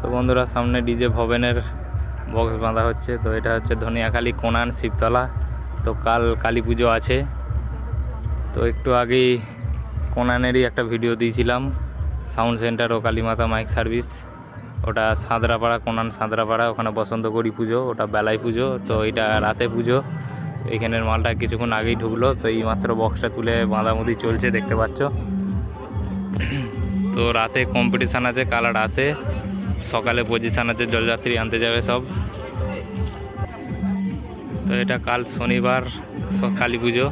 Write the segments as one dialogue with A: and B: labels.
A: তো বন্ধুরা, সামনে ডিজে ভবেনের বক্স বাঁধা হচ্ছে। তো এটা হচ্ছে ধনিয়াখালী কোনান শিবতলা। তো কাল কালী পুজো আছে। তো একটু আগেই কোনানেরই একটা ভিডিও দিয়েছিলাম। সাউন্ড সেন্টার ও কালীমাতা মাইক সার্ভিস। ওটা সাঁতরাপাড়া, কোনান সাঁতরাপাড়া, ওখানে বসন্তকড়ি পুজো, ওটা বেলায় পুজো, তো এটা রাতে পুজো। এইখানের মালটা কিছুক্ষণ আগেই ঢুকলো, তো এই মাত্র বক্সটা তুলে বাঁধামুদি চলছে, দেখতে পাচ্ছ। তো রাতে কম্পিটিশান আছে, কাল রাতে। সকালে পজিশান আছে, জলযাত্রী আনতে যাবে সব। তো এটা কাল শনিবার কালী পুজো।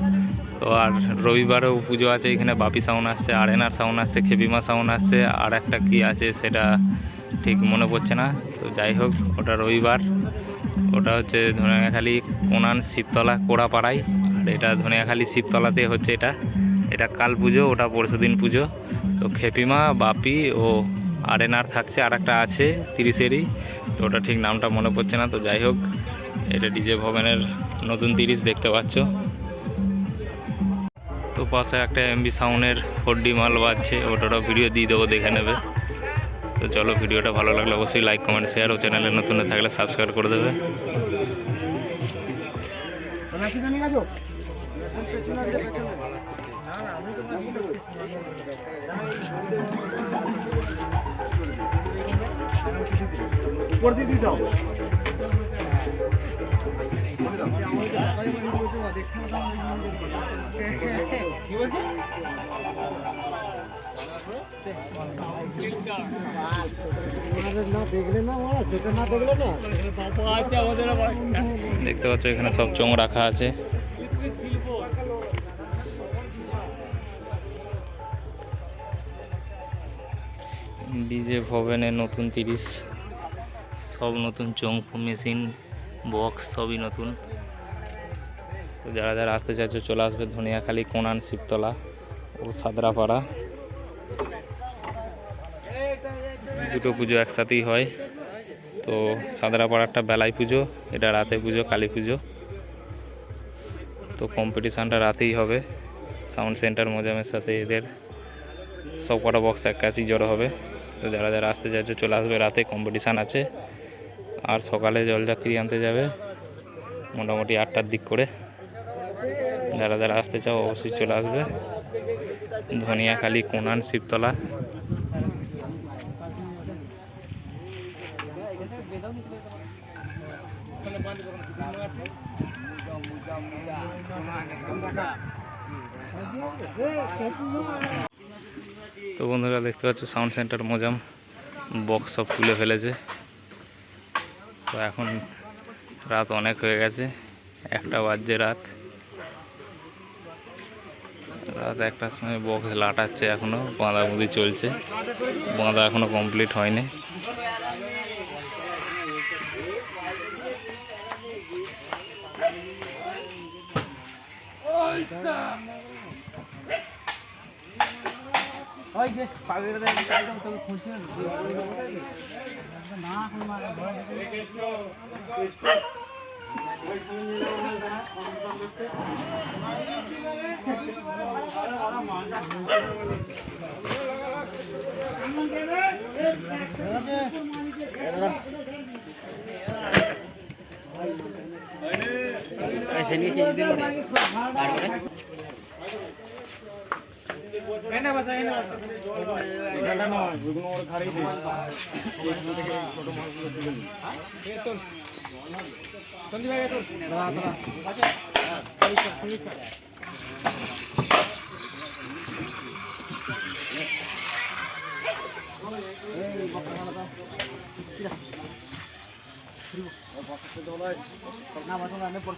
A: তো আর রবিবারেও পুজো আছে, এখানে বাপি সাউন্ড আসছে আর আরেনার সাউন্ড আসছে খেপিমা সাউন্ড আসছে, আর একটা কি আছে সেটা ঠিক মনে পড়ছে না। তো যাই হোক, ওটা রবিবার। ওটা হচ্ছে ধনিয়াখালি, কোনান, শিবতলা, কোড়াপাড়ায়। আর এটা ধনিয়াখালী, শিবতলাতে হচ্ছে এটা। এটা কাল পুজো, ওটা পরশু দিন পুজো। তো খেপিমা, বাপি ও আরেনার থাকছে আর একটা আছে, তিরিশেরই। তো ওটা ঠিক নামটা মনে পড়ছে না, তো যাই হোক, এটা ডিজে ভবনের নতুন তিরিশ দেখতে পাচ্ছ। তো পাশে একটা এমবি সাউন্ডের ফোরডি মাল বাজছে, ওটারও ভিডিও দিয়ে দেবো, দেখে নেবে। তো চলো, ভিডিওটা ভালো লাগলে অবশ্যই লাইক কমেন্ট শেয়ার ও চ্যানেলে নতুন থাকলে সাবস্ক্রাইব করে দেবে।
B: দিয়ে দাও দেখলে না
A: দেখতে পাচ্ছ এখানে সব চোঙ রাখা আছে। ডিজে ভবেনের নতুন তিরিশ, সব নতুন চোং মেশিন, বক্স সবই নতুন। তো যারা যারা আসতে চাইছো, চলে আসবে ধনিয়াখালী, কোনান, শিবতলা ও সাদরাপাড়া। দুটো পুজো একসাথেই হয়। তো সাদরাপাড়ারটা বেলায় পুজো, এটা রাতে পুজো, কালী পুজো। তো কম্পিটিশানটা রাতেই হবে। সাউন্ড সেন্টার মোজামের সাথে এদের। সব কটা বক্স এক কাছেই জড়ো হবে। তো যারা যারা আসতে চাইছো চলে আসবে, রাতে কম্পিটিশান আছে। আর সকালে জলযাত্রী আনতে যাবে, মোটামুটি আটটার দিক করে। যারা যারা আসতে চাও অবশ্যই চলে আসবে। ধনিয়াখালী, কোনান, শিবতলা। তো বন্ধুরা দেখতে পাচ্ছ সাউন্ড সেন্টার মোজাম বক্স সব তুলে ফেলেছে। তো এখন রাত অনেক হয়ে গেছে, একটা বাজছে রাত। রাত একটার সময় বক্স লাটাচ্ছে এখনও বাঁধাবুঁদি চলছে। বাঁধা এখনও কমপ্লিট হয়নি।
B: ওই যে পাগড়িটা দেখ একদম তোকে খুঁজছি না না এখন মারা ভয় এনে বসা এনে বসা এটা না নি এ তোল সঞ্জীব ভাই তোল দাঁড়া দাঁড়া না বসা না পড়।